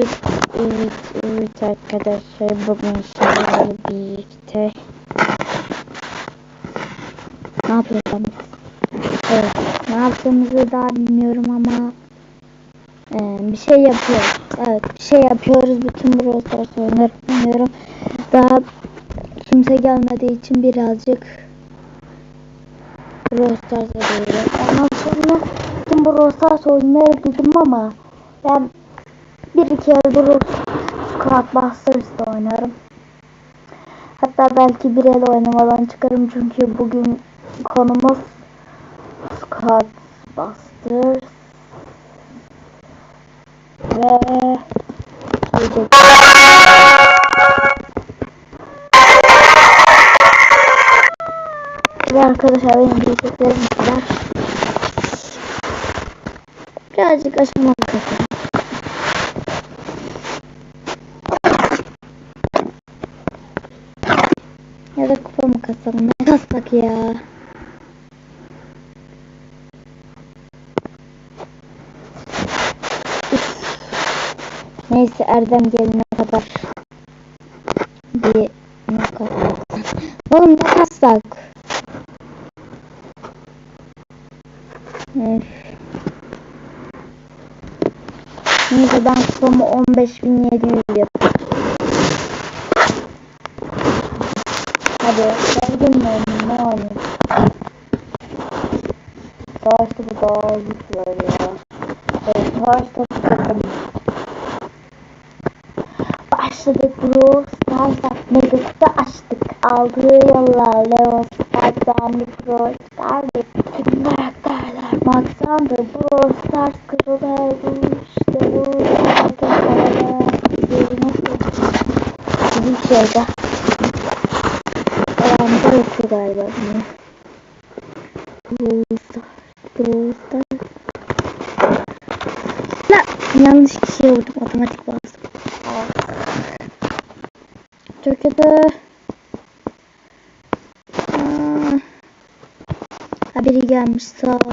Evet, evet, evet arkadaşlar bugün sizlerle birlikte ne yapıyorum? Evet, ne yaptığımızı daha bilmiyorum ama e, bir şey yapıyoruz. Evet, bir şey yapıyoruz. Bütün Brawl Stars oyunları oynuyorum. Daha kimse gelmediği için birazcık Brawl Stars'a değilim. Ondan sonra bütün Brawl Stars oyunları dedim ama ben bir iki el Brawl Squad Busters'da oynarım. Hatta belki bir el oynamadan çıkarım çünkü bugün konumuz Squad Busters ve diyecek. Ve arkadaşlar benim diyeceklerim kadar. Birazcık aşamalı da kupa mı kasalım? Ne kassak ya? Neyse Erdem gelene kadar bir ne kassak? Oğlum ne kassak? Üf. Neyse ben kupamı 15.700 yapayım. Sevdim mi? Ne oynayayım? Savaş topu daha güçlü ya. Evet, savaş topu takım. Başladık Brawl Stars'a. Mega kutu açtık. Aldığı yollar Leon Spartan, Pro çıkardık. Tüm karakterler Max'andı. Brawl Stars kırıldı. Bu işte bu. Arada. Yerine Bizim şeyde. Yoktu galiba. Brawl Stars. La yanlış kişiye vurdum. Otomatik bastım. Çok kötü. Aa. Ha biri gelmiş sağ ol.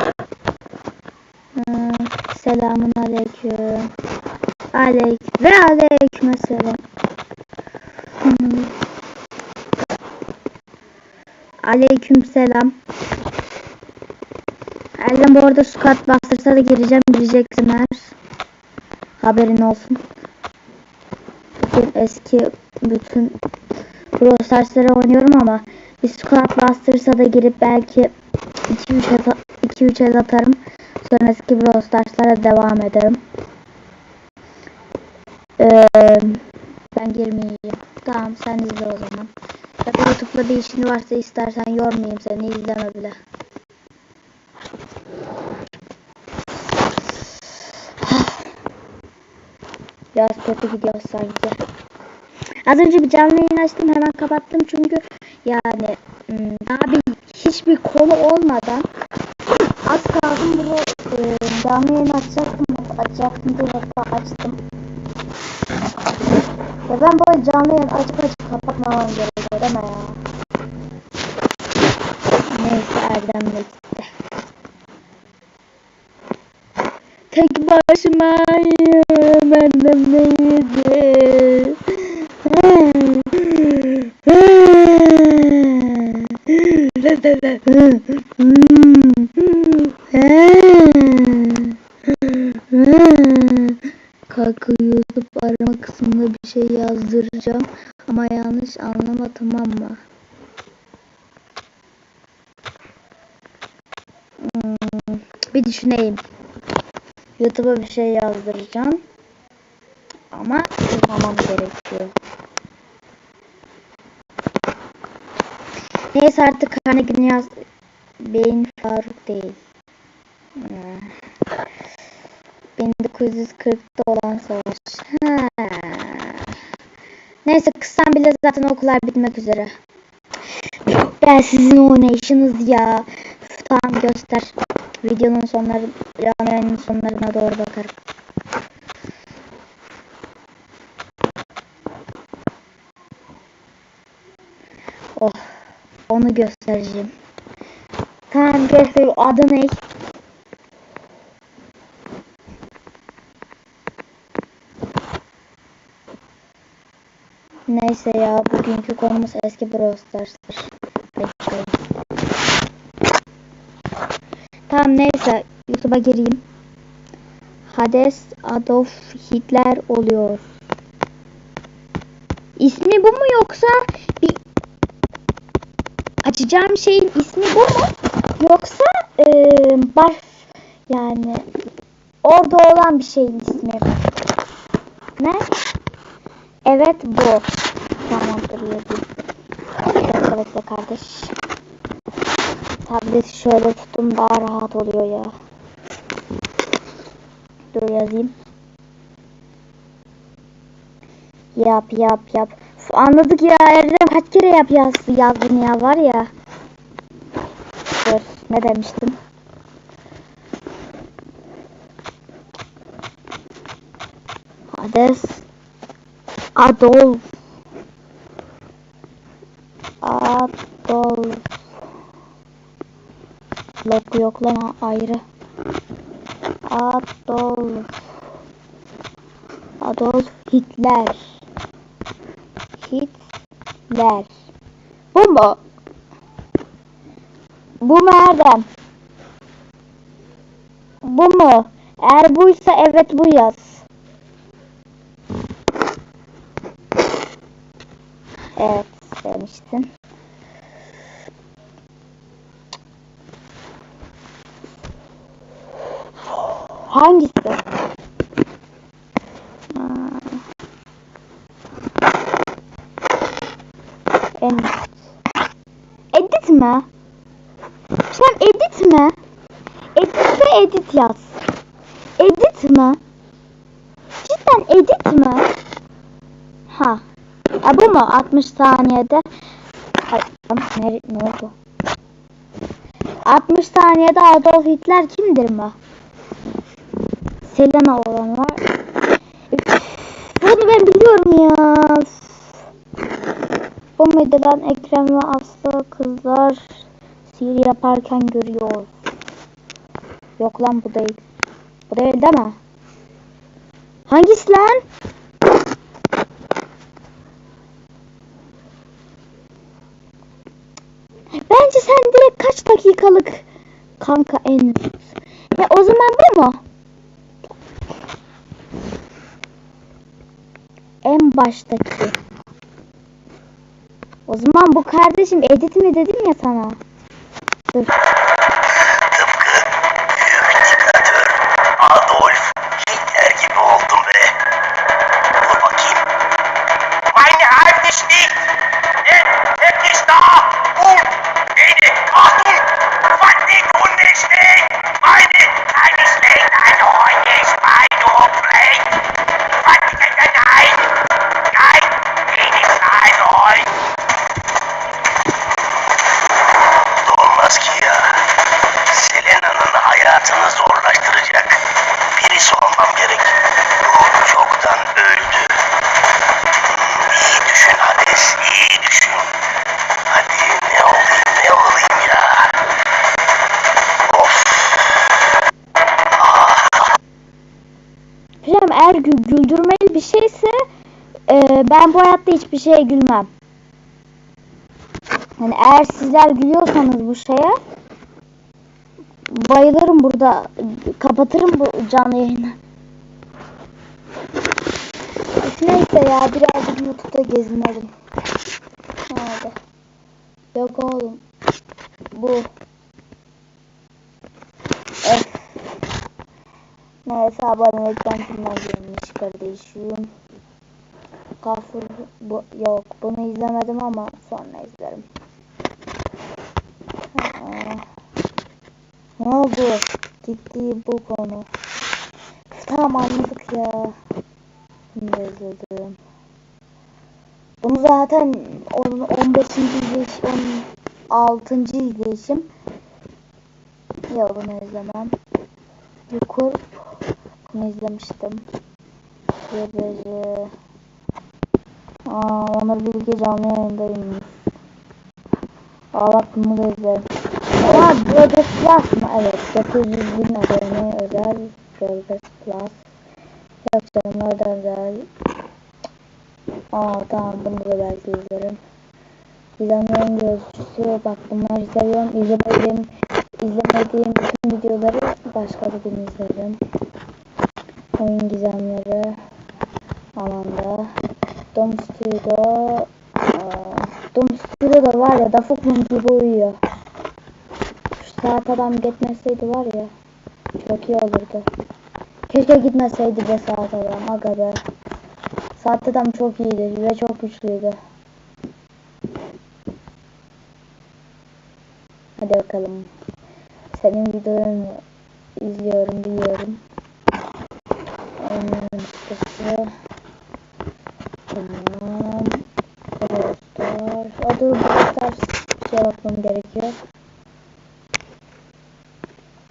Aa, Selamun aleyküm. Aleyk ve aleyküm selam. Aleyküm selam. Erdem bu arada squat bastırsa da gireceğim. Gireceksin her. Haberin olsun. Bütün eski bütün Brawl oynuyorum ama bir squat bastırsa da girip belki 2-3 2-3 el atarım. Sonra eski Brawl devam ederim. Ee, ben girmeyeyim. Tamam sen izle o zaman. Ya da YouTube'da bir işin varsa istersen yormayayım seni izleme bile. Biraz kötü gidiyor sanki. Az önce bir canlı yayın açtım hemen kapattım çünkü yani hmm, bir hiçbir konu olmadan az kaldım bunu e, canlı yayın açacaktım açacaktım diye açtım. Ya ben böyle canlı yayın açıp açıp kapatmamam gerekiyor deme ya. Neyse Erdem de gitti. Tek başımayım annem neydi? Kanka YouTube arama kısmında bir şey yazdıracağım ama yanlış anlama tamam mı? Hmm, düşüneyim. YouTube'a bir şey yazdıracağım. Ama yapmamam gerekiyor. Neyse artık Carnegie yaz. Beyin Faruk değil. Hmm. 1940'ta olan savaş. Ha. Neyse kıssam bile zaten okullar bitmek üzere. Ben sizin oynayışınız ya. Tamam göster. Videonun sonları, yani sonlarına doğru bakarım. Oh, onu göstereceğim. Tamam göster. Adı ne? Neyse ya bugünkü konumuz eski Brawl Stars'tır. Bekleyin. Tamam neyse YouTube'a gireyim. Hades Adolf Hitler oluyor. İsmi bu mu yoksa bir açacağım şeyin ismi bu mu? Yoksa eee baş yani orada olan bir şeyin ismi mi? Ne? Evet bu. Tamamdır yazayım. Bekle kardeş. Tableti şöyle tuttum daha rahat oluyor ya. Dur yazayım. Yap yap yap. Uf, Anladık ya Erdem kaç kere yap yaz, yazdın ya var ya. Dur ne demiştim? Hades Adolf Adolf Yok yok lan ayrı Adolf Adolf Hitler Hitler Bu mu? Bu mu Erdem? Bu mu? Eğer buysa evet bu yaz. Evet demiştin. Hangisi? Ha. En Edit mi? Sen edit mi? Edit ve edit yaz. Edit mi? Cidden edit mi? Ha. Ha bu mu? 60 saniyede. Ay, ne, ne oldu? 60 saniyede Adolf Hitler kimdir mi? Selena olan var. Bunu ben biliyorum ya. Bu lan Ekrem ve Aslı kızlar sihir yaparken görüyor. Yok lan bu değil. Bu değil değil mi? Hangisi lan? Bence sen direkt kaç dakikalık kanka en Ya o zaman bu mu? En baştaki. O zaman bu kardeşim edit mi dedim ya sana. Dur. Gü- güldürmeli bir şeyse e, ben bu hayatta hiçbir şeye gülmem. Yani eğer sizler gülüyorsanız bu şeye bayılırım burada. Kapatırım bu canlı yayını. Neyse ya birazcık YouTube'da gezinelim. Nerede? Yok oğlum. Bu. Öf. Neyse abonelikten kimden gelmiş kardeşim. Kafur bu yok bunu izlemedim ama sonra izlerim. Aa. Ne oldu? Ciddi bu konu. Tamam anladık ya. Da izledim. Bunu zaten on- 15. izleyiş, 16. izleyişim. Ya bunu izlemem. Yukur bunu izlemiştim. Gebeci. Aa, Onur Bilge canlı yayındayım. Bunu da izlerim. Aa Burger Plus mı? Evet. 900 bin abone özel Burger Plus. Yok canım oradan özel. Aa tamam bunu da belki izlerim. Gizemlerin gözcüsü bak bunları seviyorum. İzlemediğim, izlemediğim bütün videoları başka bir gün izlerim. Adam gitmeseydi var ya çok iyi olurdu. Keşke gitmeseydi be saat adam aga be. Saat adam çok iyiydi ve çok güçlüydü. Hadi bakalım. Senin videolarını izliyorum biliyorum. Oyunun listesi. Tamam. Brawl O dur bir şey bakmam gerekiyor.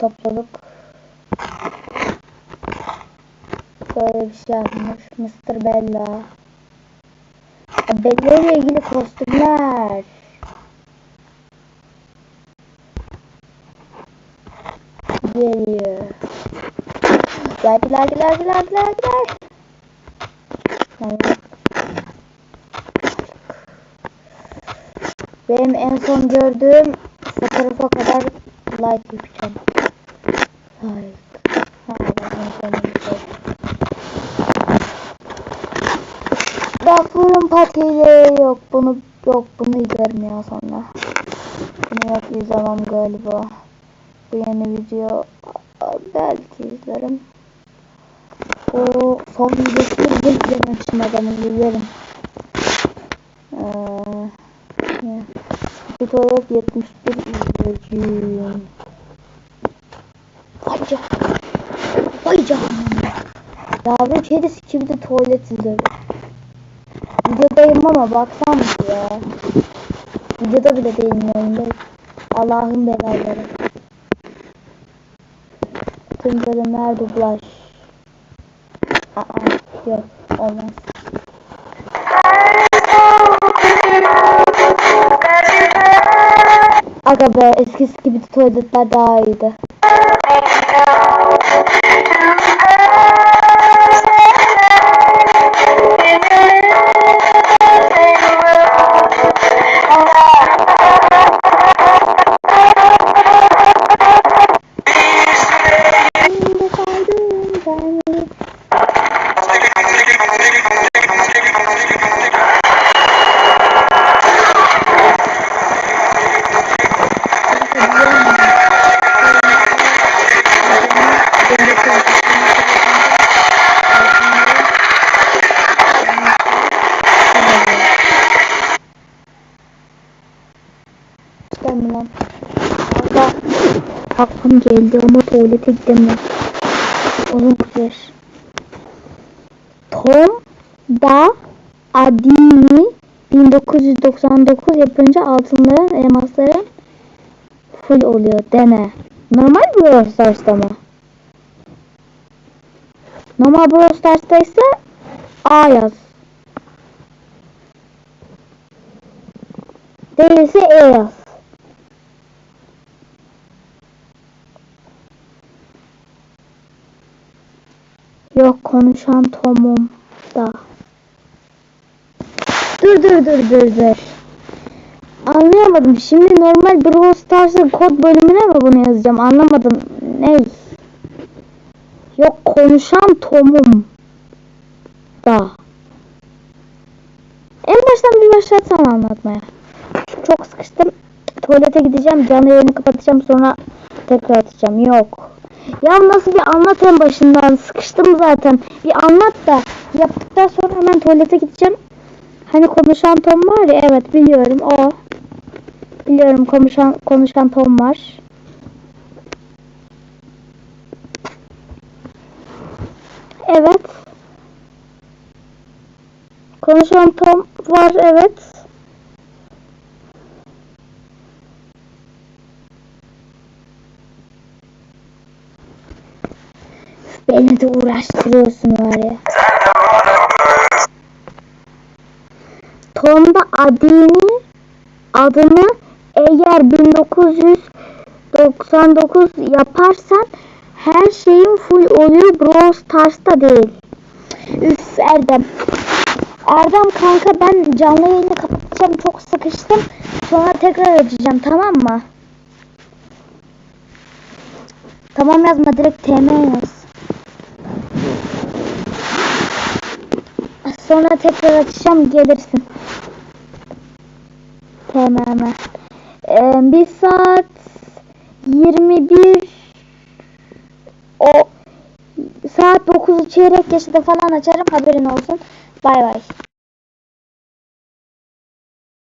Topluluk. Böyle bir şey yapmış. Mr. Bella. Bella ile ilgili kostümler. Geliyor. Geldiler, geldiler, geldiler, geldiler. Benim en son gördüğüm fotoğrafa kadar like yapacağım. Like. Ha, bak en son gördüm. Gafurun patileri yok. Bunu yok. Bunu izlerim ya sonra. Bunu yok izlemem galiba. Bu yeni video belki izlerim. O son videosunu da izlemişim adamı izlerim. Ee, tuvalet 71 izleyiciyim. Canına. Vay canına. Yavru kedisi gibi de tuvalet izliyorum. Videodayım ama baksam ya. Videoda bile değilim oyundayım. Allah'ın belaları. Tüm bölümler dublaj. Aa, yok olmaz. Aga be eskisi gibi tuvaletler daha iyiydi. Çıkarım lan. Kanka. Aklım geldi ama tuvalete gidemiyorum. Uzun sürer. Tom da Adini 1999 yapınca altınların elmasların full oluyor deme. Normal Brawl Stars'ta mı? Normal Brawl Stars'ta ise A yaz. Değilse E yaz. Yok konuşan Tom'um da. Dur dur dur dur dur. Anlayamadım. Şimdi normal Brawl Stars'ın kod bölümüne mi bunu yazacağım? Anlamadım. Ne? Yok konuşan Tom'um da. En baştan bir başlatsam anlatmaya. Çok sıkıştım. Tuvalete gideceğim. Canlı yayını kapatacağım. Sonra tekrar açacağım. Yok. Ya nasıl bir anlat en başından. Sıkıştım zaten. Bir anlat da. Yaptıktan sonra hemen tuvalete gideceğim. Hani konuşan Tom var ya. Evet biliyorum o. Biliyorum konuşan, konuşan Tom var. Evet. Konuşan Tom var evet. Beni de uğraştırıyorsun var ya. Tom'da adını adını eğer 1999 yaparsan her şeyin full oluyor Brawl Stars'ta değil. Üf Erdem. Erdem kanka ben canlı yayını kapatacağım. Çok sıkıştım. Sonra tekrar açacağım tamam mı? Tamam yazma direkt TM yaz. Sonra tekrar açacağım gelirsin. TMM. Ee, bir saat 21 o saat 9'u çeyrek geçede falan açarım haberin olsun. Bay bay.